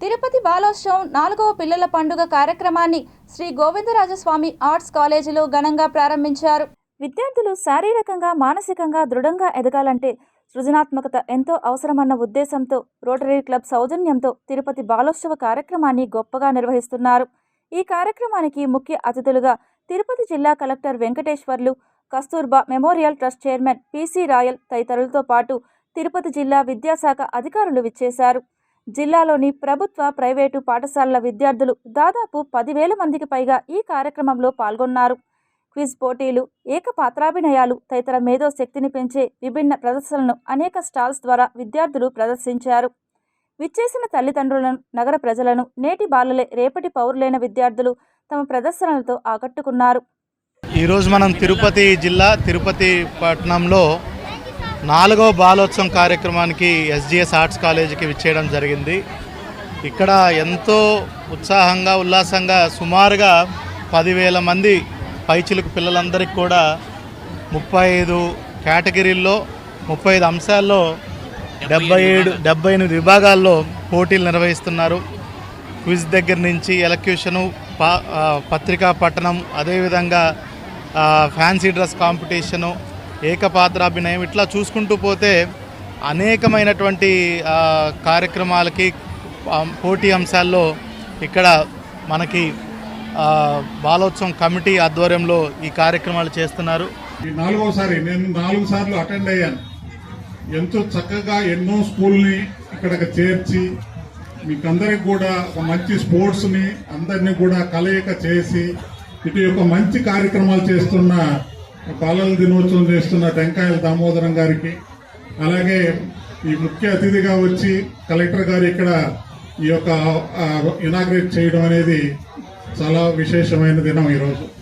తిరుపతి బాలోత్సవం నాలుగవ పిల్లల పండుగ కార్యక్రమాన్ని శ్రీ గోవిందరాజస్వామి ఆర్ట్స్ కాలేజీలో ఘనంగా ప్రారంభించారు. విద్యార్థులు శారీరకంగా మానసికంగా దృఢంగా ఎదగాలంటే సృజనాత్మకత ఎంతో అవసరమన్న ఉద్దేశంతో రోటరీ క్లబ్ సౌజన్యంతో తిరుపతి బాలోత్సవ కార్యక్రమాన్ని గొప్పగా నిర్వహిస్తున్నారు. ఈ కార్యక్రమానికి ముఖ్య అతిథులుగా తిరుపతి జిల్లా collector Venkateswarlu Kasturba memorial trust chairman PC Royal తదితరులతో పాటు తిరుపతి జిల్లా విద్యాశాఖ అధికారులు విచ్చేశారు. జిల్లాలోని ప్రభుత్వ ప్రైవేటు పాఠశాలల విద్యార్థులు దాదాపు పదివేల మందికి పైగా ఈ కార్యక్రమంలో పాల్గొన్నారు. క్విజ్ పోటీలు ఏకపాత్రాభినయాలు తదితర మేధో శక్తిని పెంచే విభిన్న ప్రదర్శనలను అనేక స్టాల్స్ ద్వారా విద్యార్థులు ప్రదర్శించారు. విచ్చేసిన తల్లిదండ్రులను నగర ప్రజలను నేటి బాలలే రేపటి పౌరులైన విద్యార్థులు తమ ప్రదర్శనలతో ఆకట్టుకున్నారు. ఈరోజు మనం తిరుపతి జిల్లా తిరుపతి పట్టణంలో నాలుగవ బాలోత్సవం కార్యక్రమానికి ఎస్జిఎస్ ఆర్ట్స్ కాలేజీకి విచ్చేయడం జరిగింది. ఇక్కడ ఎంతో ఉత్సాహంగా ఉల్లాసంగా సుమారుగా పదివేల మంది పైచిలుకు పిల్లలందరికీ కూడా ముప్పై ఐదు కేటగిరీల్లో ముప్పై ఐదు అంశాల్లో డెబ్బై ఏడు డెబ్బై ఎనిమిది విభాగాల్లో పోటీలు నిర్వహిస్తున్నారు. క్విజ్ దగ్గర నుంచి ఎలక్యూషను పత్రికా పట్టణం అదేవిధంగా ఫ్యాన్సీ డ్రెస్ కాంపిటీషను ఏకపాత్రాభినయం ఇట్లా చూసుకుంటూ పోతే అనేకమైనటువంటి కార్యక్రమాలకి పోటీ అంశాల్లో ఇక్కడ మనకి బాలోత్సవం కమిటీ ఆధ్వర్యంలో ఈ కార్యక్రమాలు చేస్తున్నారు. ఈ నాలుగోసారి నేను నాలుగు సార్లు అటెండ్ అయ్యాను. ఎంతో చక్కగా ఎన్నో స్కూల్ని ఇక్కడికి చేర్చి మీకందరికి కూడా ఒక మంచి స్పోర్ట్స్ని అందరినీ కూడా కలయిక చేసి ఇటు యొక్క మంచి కార్యక్రమాలు చేస్తున్న బాలల దినోత్సవం చేస్తున్న టెంకాయల దామోదరం గారికి అలాగే ఈ ముఖ్య అతిథిగా వచ్చి కలెక్టర్ గారు ఇక్కడ ఈ యొక్క ఇనాగ్రేట్ చేయడం అనేది చాలా విశేషమైన దినం ఈరోజు.